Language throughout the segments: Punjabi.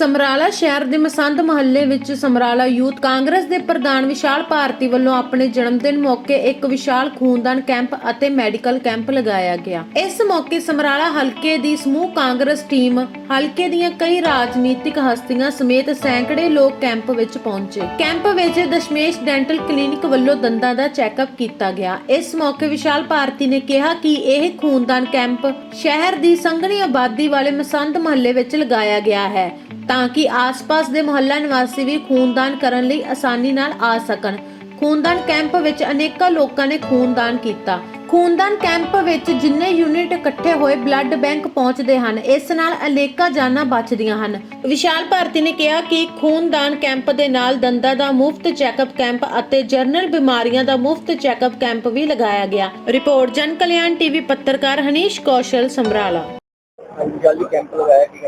ਸਮਰਾਲਾ ਸ਼ਹਿਰ ਦੇ ਮਸੰਦ ਮਹੱਲੇ ਵਿੱਚ ਸਮਰਾਲਾ ਯੂਥ ਕਾਂਗਰਸ ਦੇ ਪ੍ਰਧਾਨ ਵਿਸ਼ਾਲ ਭਾਰਤੀ ਵੱਲੋਂ ਆਪਣੇ ਜਨਮ ਦਿਨ ਮੌਕੇ ਇੱਕ ਵਿਸ਼ਾਲ ਖੂਨਦਾਨ ਕੈਂਪ ਅਤੇ ਮੈਡੀਕਲ ਕੈਂਪ ਲਗਾਇਆ ਗਿਆ। ਇਸ ਮੌਕੇ ਸਮਰਾਲਾ ਹਲਕੇ ਦੀ ਸਮੂਹ ਕਾਂਗਰਸ ਟੀਮ ਹਲਕੇ ਦੀਆਂ ਕਈ ਰਾਜਨੀਤਿਕ ਹਸਤੀਆਂ ਸਮੇਤ ਸੈਂਕੜੇ ਲੋਕ ਕੈਂਪ ਵਿੱਚ ਪਹੁੰਚੇ। ਕੈਂਪ ਵਿੱਚ ਦਸ਼ਮੇਸ਼ ਡੈਂਟਲ ਕਲੀਨਿਕ ਵੱਲੋਂ ਦੰਦਾਂ ਦਾ ਚੈੱਕਅਪ ਕੀਤਾ ਗਿਆ। ਇਸ ਮੌਕੇ ਵਿਸ਼ਾਲ ਭਾਰਤੀ ਨੇ ਕਿਹਾ ਕਿ ਇਹ ਖੂਨਦਾਨ ਕੈਂਪ ਸ਼ਹਿਰ ਦੀ ਸੰਘਣੀ ਆਬਾਦੀ ਵਾਲੇ ਮਸੰਦ ਮਹੱਲੇ ਵਿੱਚ ਲਗਾਇਆ ਗਿਆ ਹੈ। ਤਾਂ ਕਿ ਆਸ-ਪਾਸ ਦੇ ਮੁਹੱਲਾ ਨਿਵਾਸੀ ਵੀ ਖੂਨਦਾਨ ਕਰਨ ਲਈ ਆਸਾਨੀ ਨਾਲ ਆ ਸਕਣ। ਖੂਨਦਾਨ ਕੈਂਪ ਵਿੱਚ ਅਨੇਕਾਂ ਲੋਕਾਂ ਨੇ ਖੂਨਦਾਨ ਕੀਤਾ। ਖੂਨਦਾਨ ਕੈਂਪ ਵਿੱਚ ਜਿੰਨੇ ਯੂਨਿਟ ਇਕੱਠੇ ਹੋਏ ਬਲੱਡ ਬੈਂਕ ਪਹੁੰਚਦੇ ਹਨ, ਇਸ ਨਾਲ ਅਨੇਕਾਂ ਜਾਨਾਂ ਬਚਦੀਆਂ ਹਨ। ਵਿਸ਼ਾਲ ਭਾਰਤੀ ਨੇ ਕਿਹਾ ਕਿ ਖੂਨਦਾਨ ਕੈਂਪ ਦੇ ਨਾਲ ਦੰਦਾਂ ਦਾ ਮੁਫਤ ਚੈੱਕਅਪ ਕੈਂਪ ਅਤੇ ਜਨਰਲ ਬਿਮਾਰੀਆਂ ਦਾ ਮੁਫਤ ਚੈੱਕਅਪ ਕੈਂਪ ਵੀ ਲਗਾਇਆ ਗਿਆ। ਰਿਪੋਰਟ, ਜਨ ਕਲਿਆਣ ਟੀਵੀ ਪੱਤਰਕਾਰ ਹਨੀਸ਼ ਕੌਸ਼ਲ ਸਮਰਾਲਾ ਜਾਲੀ ਕੈਂਪ ਲਗਾਇਆ ਕੀ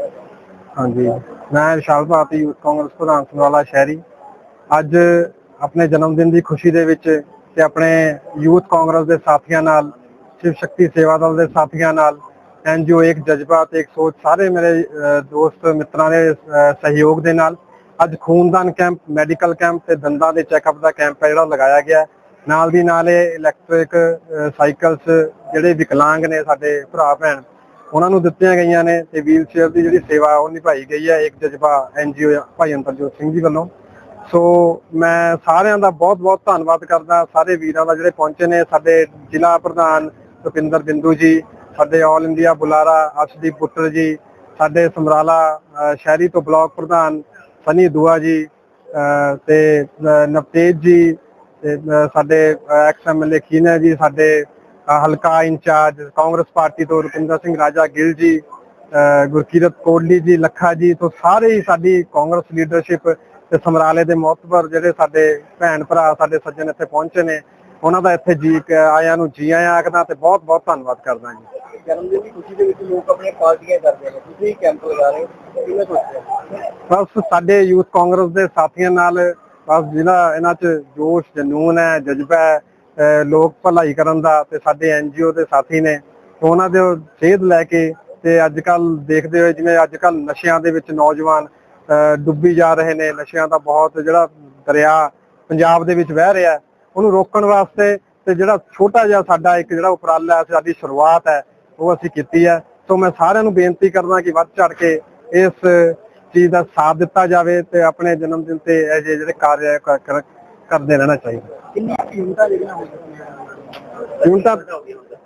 ਹਾਂਜੀ। ਮੈਂ ਵਿਸ਼ਾਲ ਭਾਰਤੀ ਯੂਥ ਕਾਂਗਰਸ ਪ੍ਰਧਾਨ ਸਮਰਾਲਾ ਸ਼ਹਿਰੀ। ਅੱਜ ਆਪਣੇ ਜਨਮ ਦਿਨ ਦੀ ਖੁਸ਼ੀ ਦੇ ਵਿੱਚ ਤੇ ਆਪਣੇ ਯੂਥ ਕਾਂਗਰਸ ਦੇ ਸਾਥੀਆਂ ਨਾਲ, ਸ਼ਿਵ ਸ਼ਕਤੀ ਸੇਵਾ ਦਲ ਦੇ ਸਾਥੀਆਂ ਨਾਲ ਐਨਜੀਓ ਇੱਕ ਜਜ਼ਬਾ ਤੇ ਇੱਕ ਸੋਚ, ਸਾਰੇ ਮੇਰੇ ਦੋਸਤ ਮਿੱਤਰਾਂ ਦੇ ਸਹਿਯੋਗ ਦੇ ਨਾਲ ਅੱਜ ਖੂਨਦਾਨ ਕੈਂਪ, ਮੈਡੀਕਲ ਕੈਂਪ ਤੇ ਦੰਦਾਂ ਦੇ ਚੈੱਕਅਪ ਦਾ ਕੈਂਪ ਹੈ ਜਿਹੜਾ ਲਗਾਇਆ ਗਿਆ ਨਾਲ ਦੀ ਨਾਲ ਇਹ ਇਲੈਕਟ੍ਰਿਕ ਸਾਈਕਲਸ ਜਿਹੜੇ ਵਿਕਲਾਂਗ ਨੇ ਸਾਡੇ ਭਰਾ ਭੈਣ ਉਹਨਾਂ ਨੂੰ ਦਿੱਤੀਆਂ ਗਈਆਂ ਨੇ ਤੇ ਵੀਲ ਚੇਅਰ ਦੀ ਜਿਹੜੀ ਸੇਵਾ ਉਹ ਨਿਭਾਈ ਗਈ ਹੈ, ਇੱਕ ਜਜ਼ਬਾ ਐਨਜੀਓ ਭਾਈ ਅੰਤਰਜੋਤ ਸਿੰਘ ਜੀ ਵੱਲੋਂ। ਸੋ ਮੈਂ ਸਾਰਿਆਂ ਦਾ ਬਹੁਤ-ਬਹੁਤ ਧੰਨਵਾਦ ਕਰਦਾ, ਸਾਰੇ ਵੀਰਾਂ ਦਾ ਜਿਹੜੇ ਪਹੁੰਚੇ ਨੇ, ਸਾਡੇ ਜ਼ਿਲ੍ਹਾ ਪ੍ਰਧਾਨ ਰੁਪਿੰਦਰ ਬਿੰਦੂ ਜੀ, ਸਾਡੇ ਆਲ ਇੰਡੀਆ ਬੁਲਾਰਾ ਅਰਸ਼ਦੀਪ ਪੁੱਤਰ ਜੀ, ਸਾਡੇ ਸਮਰਾਲਾ ਸ਼ਹਿਰੀ ਤੋਂ ਬਲਾਕ ਪ੍ਰਧਾਨ ਸਨੀ ਦੁਆ ਜੀ ਤੇ ਨਵਤੇਜ ਜੀ, ਤੇ ਸਾਡੇ ਐਕਸ ਐਮਐਲਏ ਖੀਨਾ ਜੀ, ਸਾਡੇ ਹਲਕਾ ਇੰਚਾਰਜ ਕਾਂਗਰਸ ਪਾਰਟੀ ਤੋਂ ਰੁਪਿੰਦਰ ਸਿੰਘ ਰਾਜਾ ਗਿੱਲ ਜੀ ਗੁਰਕੀਰਤ ਕੋਟਲੀ ਜੀ ਲੱਖਾ ਜੀ ਤੋਂ ਸਾਰੇ ਹੀ ਸਾਡੀ ਕਾਂਗਰਸ ਲੀਡਰਸ਼ਿਪ ਤੇ ਸਮਰਾਲੇ ਦੇ ਮੌਤਬਰ ਜਿਹੜੇ ਸਾਡੇ ਭੈਣ ਭਰਾ ਸਾਡੇ ਸੱਜਣ ਇੱਥੇ ਪਹੁੰਚੇ ਨੇ ਉਹਨਾਂ ਦਾ ਇੱਥੇ ਜੀ ਆਇਆਂ ਨੂੰ ਜੀ ਆਇਆਂ ਆਖਦਾ ਤੇ ਬਹੁਤ ਬਹੁਤ ਧੰਨਵਾਦ ਕਰਦਾ ਜੀ। ਜਨਮ ਦਿਨ ਦੀ ਖੁਸ਼ੀ ਦੇ ਵਿੱਚ ਲੋਕ ਆਪਣੇ ਪਾਰਟੀਆਂ ਕਰਦੇ ਨੇ। ਤੁਸੀਂ ਕੈਂਪ ਲਗਾ ਰਹੇ ਹੋ। ਕਿਵੇਂ ਸੋਚਿਆ ਬਸ ਸਾਡੇ ਯੂਥ ਕਾਂਗਰਸ ਦੇ ਸਾਥੀਆਂ ਨਾਲ ਬਸ ਜਿਹੜਾ ਇਹਨਾਂ 'ਚ ਜੋਸ਼ ਜਨੂਨ ਹੈ ਜਜ਼ਬਾ ਹੈ। ਲੋਕ ਭਲਾਈ ਕਰਨ ਦਾ ਤੇ ਸਾਡੇ ਐਨਜੀਓ ਦੇ ਸਾਥੀ ਨੇ ਉਹਨਾਂ ਦੇ ਸੇਧ ਲੈ ਕੇ ਤੇ ਅੱਜ ਕੱਲ ਦੇਖਦੇ ਹੋਏ ਜਿਵੇਂ ਅੱਜ ਕੱਲ ਨਸ਼ਿਆਂ ਦੇ ਵਿੱਚ ਨੌਜਵਾਨ, ਅਹ, ਡੁੱਬੀ ਜਾ ਰਹੇ ਨੇ, ਨਸ਼ਿਆਂ ਦਾ ਬਹੁਤ ਜਿਹੜਾ ਦਰਿਆ ਪੰਜਾਬ ਦੇ ਵਿੱਚ ਵਹਿ ਰਿਹਾ, ਉਹਨੂੰ ਰੋਕਣ ਵਾਸਤੇ ਤੇ ਜਿਹੜਾ ਛੋਟਾ ਜਿਹਾ ਸਾਡਾ ਇੱਕ ਜਿਹੜਾ ਉਪਰਾਲਾ ਸਾਡੀ ਸ਼ੁਰੂਆਤ ਹੈ, ਉਹ ਅਸੀਂ ਕੀਤੀ ਹੈ। ਸੋ ਮੈਂ ਸਾਰਿਆਂ ਨੂੰ ਬੇਨਤੀ ਕਰਦਾ ਕਿ ਵੱਧ ਚੜ ਕੇ ਇਸ ਚੀਜ਼ ਦਾ ਸਾਥ ਦਿੱਤਾ ਜਾਵੇ ਤੇ ਆਪਣੇ ਜਨਮ ਦਿਨ ਤੇ ਇਹ ਜਿਹੜੇ ਕਾਰਜ ਕਰਦੇ ਰਹਿਣਾ ਚਾਹੀਦਾ। ਜਿਹੜੀਆਂ ਹੋ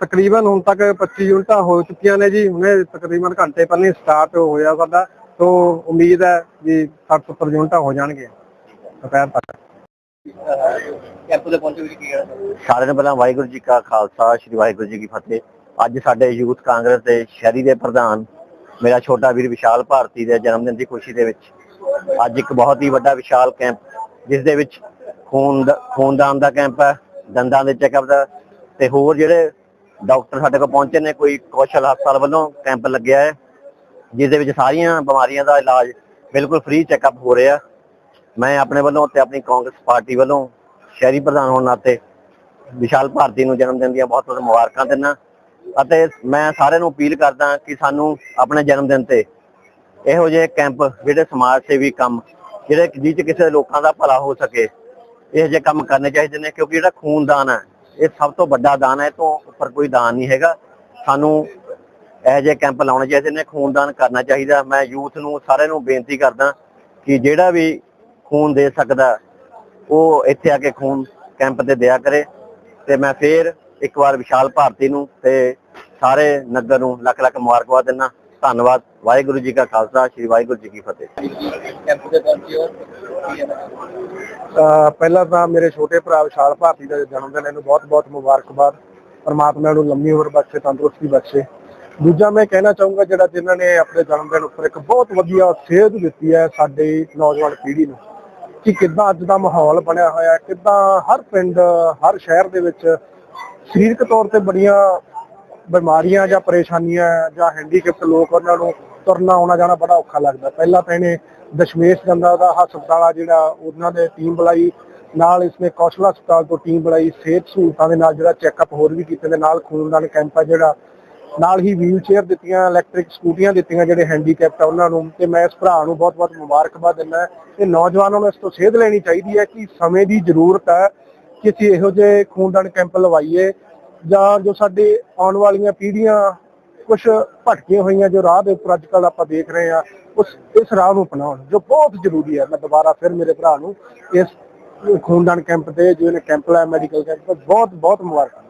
ਤਕਰੀਬਨ ਹੁਣ ਤੱਕ 25 ਯੂਨਿਟਾਂ ਹੋ ਚੁੱਕੀਆਂ ਨੇ ਜੀ। ਹੁਣੇ ਤਕਰੀਬਨ ਘੰਟੇ ਪਹਿਲਾਂ ਸਟਾਰਟ ਹੋਇਆ ਸਾਡਾ। ਤੋਂ ਉਮੀਦ ਹੈ ਵੀ 60 70 ਯੂਨਿਟਾਂ ਹੋ ਜਾਣਗੀਆਂ। ਦੁਪਹਿਰ ਤੱਕ। ਸਾਰਿਆਂ ਨੂੰ ਪਹਿਲਾਂ ਵਾਹਿਗੁਰੂ ਜੀ ਕਾ ਖਾਲਸਾ ਸ੍ਰੀ ਵਾਹਿਗੁਰੂ ਜੀ ਕੀ ਫਤਿਹ। ਅੱਜ ਸਾਡੇ ਯੂਥ ਕਾਂਗਰਸ ਦੇ ਸ਼ਹਿਰੀ ਦੇ ਪ੍ਰਧਾਨ ਮੇਰਾ ਛੋਟਾ ਵੀਰ ਵਿਸ਼ਾਲ ਭਾਰਤੀ ਦੇ ਜਨਮ ਦਿਨ ਦੀ ਖੁਸ਼ੀ ਦੇ ਵਿੱਚ ਅੱਜ ਇੱਕ ਬਹੁਤ ਹੀ ਵੱਡਾ ਵਿਸ਼ਾਲ ਕੈਂਪ ਜਿਸ ਦੇ ਵਿੱਚ ਖੂਨ ਦਾ- ਖੂਨਦਾਨ ਦਾ ਕੈਂਪ ਹੈ, ਦੰਦਾਂ ਦੇ ਚੈੱਕਅਪ ਦਾ ਤੇ ਹੋਰ ਜਿਹੜੇ ਡਾਕਟਰ ਸਾਡੇ ਕੋਲ ਪਹੁੰਚੇ ਨੇ, ਕੋਈ ਕੌਸ਼ਲ ਹਸਪਤਾਲ ਵੱਲੋਂ ਕੈਂਪ ਲੱਗਿਆ ਹੈ, ਜਿਸ ਦੇ ਵਿੱਚ ਸਾਰੀਆਂ ਬਿਮਾਰੀਆਂ ਦਾ ਇਲਾਜ ਬਿਲਕੁਲ ਫ੍ਰੀ ਚੈੱਕਅਪ ਹੋ ਰਿਹਾ। ਮੈਂ ਆਪਣੇ ਵੱਲੋਂ ਤੇ ਆਪਣੀ ਕਾਂਗਰਸ ਪਾਰਟੀ ਵੱਲੋਂ ਸ਼ਹਿਰੀ ਪ੍ਰਧਾਨ ਹੋਣ ਨਾਤੇ ਵਿਸ਼ਾਲ ਭਾਰਤੀ ਨੂੰ ਜਨਮ ਦਿਨ ਦੀਆਂ ਬਹੁਤ ਬਹੁਤ ਮੁਬਾਰਕਾਂ ਦਿੰਦਾ ਅਤੇ ਮੈਂ ਸਾਰਿਆਂ ਨੂੰ ਅਪੀਲ ਕਰਦਾ ਕਿ ਸਾਨੂੰ ਆਪਣੇ ਜਨਮ ਦਿਨ ਤੇ ਇਹੋ ਜਿਹੇ ਕੈਂਪ, ਜਿਹੜੇ ਸਮਾਜ ਸੇਵੀ ਕੰਮ, ਜਿਹੜੇ ਜਿਹ ਕਿਸੇ ਲੋਕਾਂ ਦਾ ਭਲਾ ਹੋ ਸਕੇ। ਇਹੋ ਜਿਹੇ ਕੰਮ ਕਰਨੇ ਚਾਹੀਦੇ ਨੇ, ਕਿਉਂਕਿ ਜਿਹੜਾ ਖੂਨਦਾਨ ਹੈ, ਇਹ ਸਭ ਤੋਂ ਵੱਡਾ ਦਾਨ ਹੈ, ਇਹ ਤੋਂ ਉੱਪਰ ਕੋਈ ਦਾਨ ਨਹੀਂ ਹੈਗਾ। ਸਾਨੂੰ ਇਹ ਜਿਹੇ ਕੈਂਪ ਲਾਉਣੇ ਚਾਹੀਦੇ ਨੇ, ਖੂਨਦਾਨ ਕਰਨਾ ਚਾਹੀਦਾ। ਮੈਂ ਯੂਥ ਨੂੰ ਸਾਰਿਆਂ ਨੂੰ ਬੇਨਤੀ ਕਰਦਾ ਕਿ ਜਿਹੜਾ ਵੀ ਖੂਨ ਦੇ ਸਕਦਾ, ਉਹ ਇੱਥੇ ਆ ਕੇ ਖੂਨ ਕੈਂਪ ਤੇ ਦਿਆ ਕਰੇ। ਤੇ ਮੈਂ ਫੇਰ ਇੱਕ ਵਾਰ ਵਿਸ਼ਾਲ ਭਾਰਤੀ ਨੂੰ ਤੇ ਸਾਰੇ ਨਗਰ ਨੂੰ ਲੱਖ ਲੱਖ ਮੁਬਾਰਕਬਾਦ ਦਿੰਦਾ। ਧੰਨਵਾਦ। ਵਾਹਿਗੁਰੂ ਜੀ ਕਾ ਖਾਲਸਾ ਸ੍ਰੀ ਵਾਹਿਗੁਰੂ ਜੀ ਕੀ ਫਤਿਹ। ਪਹਿਲਾਂ ਤਾਂ ਮੇਰੇ ਛੋਟੇ ਭਰਾ ਵਿਸ਼ਾਲ ਭਾਰਤੀ ਦਾ ਜਨਮ ਦਿਨ ਇਹਨੂੰ ਬਹੁਤ-ਬਹੁਤ ਮੁਬਾਰਕਬਾਦ। ਪਰਮਾਤਮਾ ਨੂੰ ਲੰਮੀ ਉਮਰ ਬਖਸ਼ੇ ਤੰਦਰੁਸਤੀ ਬਖਸ਼ੇ। ਦੂਜਾ ਮੈਂ ਕਹਿਣਾ ਚਾਹੂੰਗਾ ਜਿਹੜਾ ਜਿਨ੍ਹਾਂ ਨੇ ਆਪਣੇ ਜਨਮ ਦਿਨ ਉੱਪਰ ਇੱਕ ਬਹੁਤ ਵਧੀਆ ਸੇਧ ਦਿੱਤੀ ਹੈ ਸਾਡੀ ਨੌਜਵਾਨ ਪੀੜ੍ਹੀ ਨੂੰ ਕਿ ਕਿੱਦਾਂ ਅੱਜ ਦਾ ਮਾਹੌਲ ਬਣਿਆ ਹੋਇਆ ਹੈ ਕਿੱਦਾਂ ਹਰ ਪਿੰਡ ਹਰ ਸ਼ਹਿਰ ਦੇ ਵਿੱਚ ਸਰੀਰਕ ਤੌਰ ਤੇ ਬੜੀਆਂ ਬਿਮਾਰੀਆਂ ਜਾਂ ਪਰੇਸ਼ਾਨੀਆਂ ਜਾਂ ਹੈਂਡੀਕੈਪਟ ਲੋਕ ਉਹਨਾਂ ਨੂੰ ਤੁਰਨਾ, ਆਉਣਾ ਜਾਣਾ ਬੜਾ ਔਖਾ ਲੱਗਦਾ। ਪਹਿਲਾਂ ਤਾਂ ਇਹਨੇ ਦਸ਼ਮੇਸ਼ ਗੰਦਾ ਦਾ ਹਸਪਤਾਲ ਆ ਜਿਹੜਾ, ਉਹਨਾਂ ਨੇ ਟੀਮ ਬੁਲਾਈ, ਨਾਲ ਇਸਨੇ ਕੌਸ਼ਲ ਹਸਪਤਾਲ ਤੋਂ ਟੀਮ ਬੁਲਾਈ, ਸਿਹਤ ਸਹੂਲਤਾਂ ਦੇ ਨਾਲ ਜਿਹੜਾ ਚੈੱਕਅਪ ਹੋਰ ਵੀ ਕੀਤੇ ਦੇ ਨਾਲ ਖੂਨਦਾਨ ਕੈਂਪ ਆ ਜਿਹੜਾ, ਨਾਲ ਹੀ ਵੀਲ ਚੇਅਰ ਦਿੱਤੀਆਂ ਇਲੈਕਟ੍ਰਿਕ ਸਕੂਟੀਆਂ ਦਿੱਤੀਆਂ ਜਿਹੜੇ ਹੈਂਡੀਕੈਪਟ ਆ ਉਹਨਾਂ ਨੂੰ, ਤੇ ਮੈਂ ਇਸ ਭਰਾ ਨੂੰ ਬਹੁਤ-ਬਹੁਤ ਮੁਬਾਰਕਬਾਦ ਦਿੰਦਾ ਤੇ ਨੌਜਵਾਨਾਂ ਨੂੰ ਇਸ ਤੋਂ ਸੇਧ ਲੈਣੀ ਚਾਹੀਦੀ ਹੈ ਕਿ ਸਮੇਂ ਦੀ ਜ਼ਰੂਰਤ ਹੈ ਕਿ ਅਸੀਂ ਇਹੋ ਜਿਹੇ ਖੂਨਦਾਨ ਕੈਂਪ ਲਵਾਈਏ ਜਾਂ ਜੋ ਸਾਡੇ ਆਉਣ ਵਾਲੀਆਂ ਪੀੜ੍ਹੀਆਂ ਕੁਝ ਭਟਕੀਆਂ ਹੋਈਆਂ ਜੋ ਰਾਹ ਦੇ ਉੱਪਰ ਅੱਜ ਕੱਲ੍ਹ ਆਪਾਂ ਦੇਖ ਰਹੇ ਆ ਉਸ, ਇਸ ਰਾਹ ਨੂੰ ਅਪਣਾਉਣ, ਜੋ ਬਹੁਤ ਜ਼ਰੂਰੀ ਹੈ। ਮੈਂ ਦੁਬਾਰਾ ਫਿਰ ਮੇਰੇ ਭਰਾ ਨੂੰ ਇਸ ਖੂਨਦਾਨ ਕੈਂਪ ਤੇ, ਜੋ ਇਹਨੇ ਕੈਂਪ ਲਾਇਆ, ਮੈਡੀਕਲ ਕੈਂਪ ਬਹੁਤ ਬਹੁਤ ਮੁਬਾਰਕਾਂ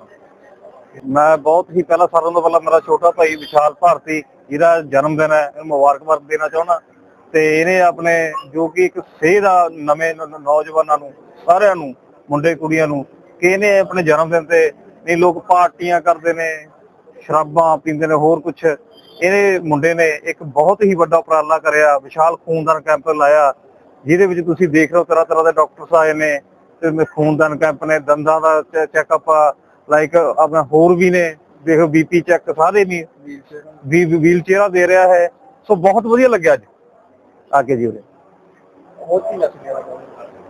ਮੈਂ ਬਹੁਤ ਹੀ ਪਹਿਲਾਂ ਸਾਰਿਆਂ ਤੋਂ ਪਹਿਲਾਂ ਮੇਰਾ ਛੋਟਾ ਭਾਈ ਵਿਸ਼ਾਲ ਭਾਰਤੀ, ਜਿਹਦਾ ਜਨਮ ਦਿਨ ਹੈ, ਇਹਨੂੰ ਮੁਬਾਰਕਬਾਦ ਦੇਣਾ ਚਾਹੁੰਦਾ। ਤੇ ਇਹਨੇ ਆਪਣੇ ਜੋ ਕਿ ਇੱਕ ਸੇਧ ਆ ਨਵੇਂ ਨੌਜਵਾਨਾਂ ਨੂੰ, ਸਾਰਿਆਂ ਨੂੰ, ਮੁੰਡੇ ਕੁੜੀਆਂ ਨੂੰ, ਕਿ ਇਹਨੇ ਆਪਣੇ ਜਨਮ ਦਿਨ ਤੇ ਨਹੀਂ ਲੋਕ ਪਾਰਟੀਆਂ ਕਰਦੇ ਨੇ ਸ਼ਰਾਬਾਂ ਪੀਂਦੇ ਨੇ ਹੋਰ ਕੁਝ ਇਹਨੇ ਮੁੰਡੇ ਨੇ ਇੱਕ ਬਹੁਤ ਹੀ ਵੱਡਾ ਉਪਰਾਲਾ ਕਰਿਆ ਵਿਸ਼ਾਲ ਖੂਨਦਾਨ ਕੈਂਪ ਲਾਇਆ ਜਿਹਦੇ ਵਿੱਚ ਤੁਸੀਂ ਦੇਖ ਰਹੇ ਹੋ ਤਰ੍ਹਾਂ ਤਰ੍ਹਾਂ ਦੇ ਡਾਕਟਰਸ ਆਏ ਨੇ ਤੇ ਖੂਨਦਾਨ ਕੈਂਪ ਨੇ ਦੰਦਾਂ ਦਾ ਚੈੱਕਅਪ ਲਾਈਕ ਆਪਣਾ ਹੋਰ ਵੀ ਨੇ ਦੇਖੋ ਬੀਪੀ ਚੈੱਕ ਸਾਰੇ ਨਹੀਂ ਵੀ ਵੀਲ ਚੇਅਰਾਂ ਦੇ ਰਿਹਾ ਹੈ ਸੋ ਬਹੁਤ ਵਧੀਆ ਲੱਗਿਆ ਅੱਜ। ਆ ਕੇ ਜੀ ਉਰੇ।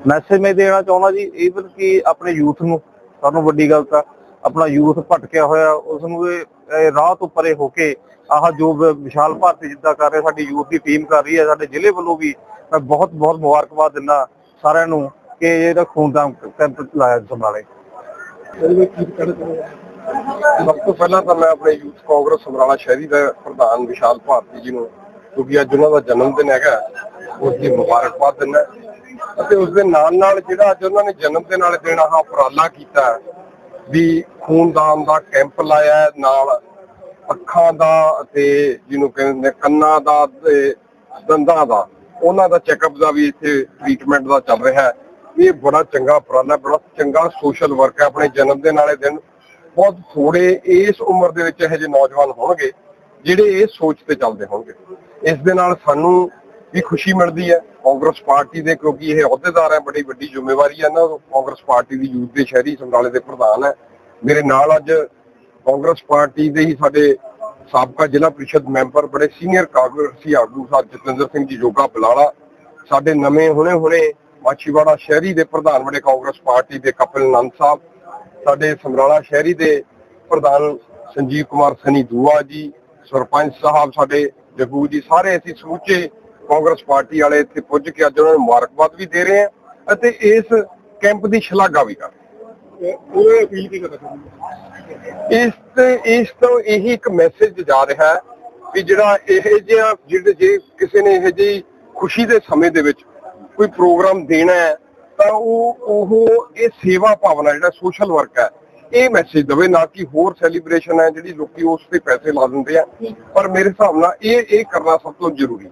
ਮੈਸੇਜ ਮੈਂ ਦੇਣਾ ਚਾਹੁੰਦਾ ਜੀ ਈਵਨ ਕਿ ਆਪਣੇ ਯੂਥ ਨੂੰ ਸਾਨੂੰ ਵੱਡੀ ਗੱਲ ਤਾਂ ਆਪਣਾ ਯੂਥ ਭਟਕਿਆ ਹੋਇਆ ਉਸ ਨੂੰ ਇਹ ਰਾਹ ਤੋਂ ਪਰੇ ਹੋ ਕੇ ਆਹ ਜੋ ਵਿਸ਼ਾਲ ਭਾਰਤੀ ਜਿੱਦਾਂ ਕਰ ਰਹੇ ਸਾਡੀ ਯੂਥ ਦੀ ਟੀਮ ਕਰ ਰਹੀ ਹੈ ਸਾਡੇ ਜ਼ਿਲ੍ਹੇ ਵੱਲੋਂ ਵੀ ਮੈਂ ਬਹੁਤ ਬਹੁਤ ਮੁਬਾਰਕਬਾਦ ਦਿੰਦਾ ਸਾਰਿਆਂ ਨੂੰ ਕਿ ਇਹਦਾ ਖੂਨਦਾਨ ਕੈਂਪ ਲਾਇਆ ਚਾਹੁੰਦੇ ਸਭ ਤੋਂ ਪਹਿਲਾਂ ਤਾਂ ਮੈਂ ਆਪਣੇ ਯੂਥ ਕਾਂਗਰਸ ਸਮਰਾਲਾ ਸ਼ਹਿਰੀ ਦਾ ਪ੍ਰਧਾਨ ਵਿਸ਼ਾਲ ਭਾਰਤੀ ਜੀ ਨੂੰ ਕਿਉਂਕਿ ਅੱਜ ਉਹਨਾਂ ਦਾ ਜਨਮ ਦਿਨ ਹੈਗਾ ਉਸ ਦੀ ਮੁਬਾਰਕਬਾਦ ਦਿੰਦਾ। ਅਤੇ ਉਸ ਦੇ ਨਾਲ ਨਾਲ ਜਿਹੜਾ ਅੱਜ ਉਹਨਾਂ ਨੇ ਜਨਮ ਦਿਨ ਵਾਲੇ ਦਿਨ ਆਹ ਉਪਰਾਲਾ ਕੀਤਾ ਹੈ, ਵੀ ਖੂਨਦਾਨ ਦਾ ਕੈਂਪ ਲਾਇਆ ਨਾਲ ਅੱਖਾਂ ਦਾ ਅਤੇ ਜਿਹਨੂੰ ਕਹਿੰਦੇ ਕੰਨਾਂ ਦਾ ਤੇ ਦੰਦਾਂ ਦਾ ਉਹਨਾਂ ਦਾ ਚੈੱਕਅਪ ਦਾ ਵੀ ਇੱਥੇ ਟ੍ਰੀਟਮੈਂਟ ਦਾ ਚੱਲ ਰਿਹਾ ਹੈ। ਇਹ ਬੜਾ ਚੰਗਾ ਉਪਰਾਲਾ ਹੈ, ਬੜਾ ਚੰਗਾ ਸੋਸ਼ਲ ਵਰਕ ਹੈ ਆਪਣੇ ਜਨਮ ਦਿਨ ਵਾਲੇ ਦਿਨ। ਬਹੁਤ ਥੋੜੇ ਇਸ ਉਮਰ ਦੇ ਵਿੱਚ ਇਹੋ ਜਿਹੇ ਨੌਜਵਾਨ ਹੋਣਗੇ ਜਿਹੜੇ ਇਹ ਸੋਚ ਤੇ ਚੱਲਦੇ ਹੋਣਗੇ। ਇਸ ਦੇ ਨਾਲ ਸਾਨੂੰ ਵੀ ਖੁਸ਼ੀ ਮਿਲਦੀ ਹੈ। ਕਾਂਗਰਸ ਪਾਰਟੀ ਦੇ ਕਿਉਂਕਿ ਇਹ ਅਹੁਦੇਦਾਰ ਹੈ, ਬੜੀ ਵੱਡੀ ਜ਼ਿੰਮੇਵਾਰੀ ਹੈ ਨਾ। ਕਾਂਗਰਸ ਪਾਰਟੀ ਦੀ ਯੂਥ ਦੇ ਸ਼ਹਿਰੀ ਸਮਰਾਲੇ ਦੇ ਪ੍ਰਧਾਨ ਹੈ। ਮੇਰੇ ਨਾਲ ਅੱਜ ਕਾਂਗਰਸ ਪਾਰਟੀ ਦੇ ਹੀ ਸਾਡੇ ਸਾਬਕਾ ਜ਼ਿਲ੍ਹਾ ਪ੍ਰੀਸ਼ਦ ਮੈਂਬਰ, ਬੜੇ ਸੀਨੀਅਰ ਕਾਂਗਰਸੀ ਆਗੂ ਸਾਹਿਬ ਜਤਿੰਦਰ ਸਿੰਘ ਜੀ, ਜੋਗਾ ਬਲਾਲਾ, ਸਾਡੇ ਨਵੇਂ ਹੁਣੇ ਹੁਣੇ ਮਾਛੀਵਾੜਾ ਸ਼ਹਿਰੀ ਦੇ ਪ੍ਰਧਾਨ ਬੜੇ ਕਾਂਗਰਸ ਪਾਰਟੀ ਦੇ ਕਪਿਲ ਨੰਦ ਸਾਹਿਬ, ਸਾਡੇ ਸਮਰਾਲਾ ਸ਼ਹਿਰੀ ਦੇ ਪ੍ਰਧਾਨ ਸੰਜੀਵ ਕੁਮਾਰ ਸਨੀ ਦੂਆ ਜੀ, ਸਰਪੰਚ ਸਾਹਿਬ ਸਾਡੇ ਜਗੂ ਜੀ, ਸਾਰੇ ਅਸੀਂ ਸਮੁੱਚੇ ਕਾਂਗਰਸ ਪਾਰਟੀ ਵਾਲੇ ਇੱਥੇ ਪੁੱਜ ਕੇ ਅੱਜ ਉਹਨਾਂ ਨੂੰ ਮੁਬਾਰਕਬਾਦ ਵੀ ਦੇ ਰਹੇ ਹਾਂ ਅਤੇ ਇਸ ਕੈਂਪ ਦੀ ਸ਼ਲਾਘਾ ਵੀ ਕਰ ਅਪੀਲ ਕੀ ਕਰਨਾ ਇਸ ਤੇ ਇਸ ਤੋਂ ਇਹੀ ਇੱਕ ਮੈਸੇਜ ਜਾ ਰਿਹਾ ਹੈ ਵੀ ਜਿਹੜਾ ਇਹ ਜਿਹਾ ਜਿਹੜੇ ਜੇ ਕਿਸੇ ਨੇ ਇਹ ਜਿਹੀ ਖੁਸ਼ੀ ਦੇ ਸਮੇਂ ਦੇ ਵਿੱਚ ਕੋਈ ਪ੍ਰੋਗਰਾਮ ਦੇਣਾ ਹੈ ਤਾਂ ਉਹ ਉਹ ਇਹ ਸੇਵਾ ਭਾਵਨਾ ਜਿਹੜਾ ਸੋਸ਼ਲ ਵਰਕ ਹੈ ਇਹ ਮੈਸੇਜ ਦਵੇ ਨਾ ਕਿ ਹੋਰ ਸੈਲੀਬ੍ਰੇਸ਼ਨ ਹੈ ਜਿਹੜੀ ਲੋਕੀ ਉਸ ਤੇ ਪੈਸੇ ਲਾ ਦਿੰਦੇ ਆ। ਪਰ ਮੇਰੇ ਹਿਸਾਬ ਨਾਲ ਇਹ ਇਹ ਕਰਨਾ ਸਭ ਤੋਂ ਜ਼ਰੂਰੀ ਹੈ।